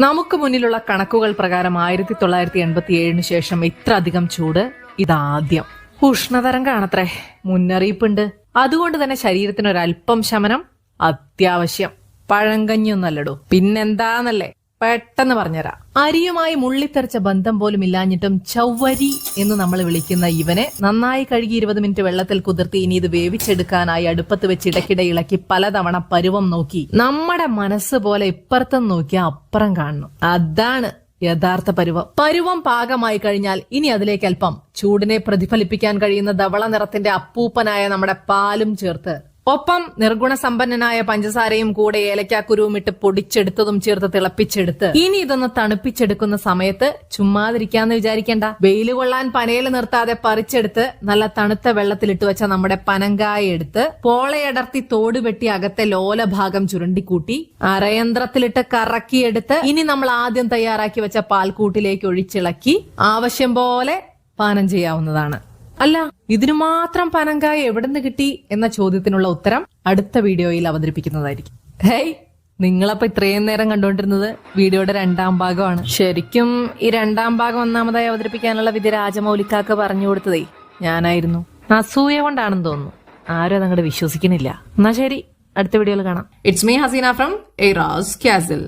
നമുക്ക് മുന്നിലുള്ള കണക്കുകൾ പ്രകാരം ആയിരത്തി തൊള്ളായിരത്തി എൺപത്തി ഏഴിന് ശേഷം ഇത്ര അധികം ചൂട് ഇതാദ്യം. ഉഷ്ണതരം കാണത്രേ. മുന്നറിയിപ്പുണ്ട്. അതുകൊണ്ട് തന്നെ ശരീരത്തിന് ശമനം അത്യാവശ്യം. പഴങ്കഞ്ഞൊന്നല്ലടോ പിന്നെന്താന്നല്ലേ? പെട്ടെന്ന് പറഞ്ഞുതരാം. അരിയുമായി മുള്ളിത്തെറിച്ച ബന്ധം പോലും ഇല്ലാഞ്ഞിട്ടും ചൗവരി എന്ന് നമ്മൾ വിളിക്കുന്ന ഇവനെ നന്നായി കഴുകി ഇരുപത് മിനിറ്റ് വെള്ളത്തിൽ കുതിർത്തി ഇനി ഇത് വേവിച്ചെടുക്കാനായി അടുപ്പത്ത് വെച്ച് ഇടയ്ക്കിടെ ഇളക്കി പലതവണ പരുവം നോക്കി. നമ്മുടെ മനസ്സ് പോലെ ഇപ്പുറത്തും നോക്കിയാൽ അപ്പുറം കാണുന്നു അതാണ് യഥാർത്ഥ പരുവം. പരുവം പാകമായി കഴിഞ്ഞാൽ ഇനി അതിലേക്ക് അല്പം ചൂടിനെ പ്രതിഫലിപ്പിക്കാൻ കഴിയുന്ന ധവള നിറത്തിന്റെ അപ്പൂപ്പനായ നമ്മുടെ പാലും ചേർത്ത് ഒപ്പം നിർഗുണസമ്പന്നനായ പഞ്ചസാരയും കൂടെ ഏലക്കാക്കുരുവും ഇട്ട് പൊടിച്ചെടുത്തതും ചേർത്ത് തിളപ്പിച്ചെടുത്ത് ഇനി ഇതൊന്ന് തണുപ്പിച്ചെടുക്കുന്ന സമയത്ത് ചുമ്മാതിരിക്കാന്ന് വിചാരിക്കേണ്ട. വെയിൽ കൊള്ളാൻ പനയിൽ നിർത്താതെ പറിച്ചെടുത്ത് നല്ല തണുത്ത വെള്ളത്തിലിട്ട് വെച്ച നമ്മുടെ പനങ്കായ എടുത്ത് പോളയടർത്തി തോട് വെട്ടി അകത്തെ ലോലഭാഗം ചുരുണ്ടിക്കൂട്ടി അരയന്ത്രത്തിലിട്ട് കറക്കിയെടുത്ത് ഇനി നമ്മൾ ആദ്യം തയ്യാറാക്കി വെച്ച പാൽക്കൂട്ടിലേക്ക് ഒഴിച്ചിളക്കി ആവശ്യം പോലെ പാനം ചെയ്യാവുന്നതാണ്. അല്ല ഇതിനു മാത്രം പനങ്കായ എവിടുന്ന് കിട്ടി എന്ന ചോദ്യത്തിനുള്ള ഉത്തരം അടുത്ത വീഡിയോയിൽ അവതരിപ്പിക്കുന്നതായിരിക്കും. ഹേയ് നിങ്ങളപ്പോ ഇത്രയും നേരം കണ്ടുകൊണ്ടിരുന്നത് വീഡിയോയുടെ രണ്ടാം ഭാഗമാണ്. ശരിക്കും ഈ രണ്ടാം ഭാഗം ഒന്നാമതായി അവതരിപ്പിക്കാനുള്ള വിധി രാജമൗലിക്കാക്ക് പറഞ്ഞു കൊടുത്തതേ ഞാനായിരുന്നു. അസൂയ കൊണ്ടാണെന്ന് തോന്നുന്നു. ആരും അതങ്ങോട്ട് വിശ്വസിക്കുന്നില്ല. എന്നാ ശരി അടുത്ത വീഡിയോയിൽ കാണാം. It's me Hasina from Era's Castle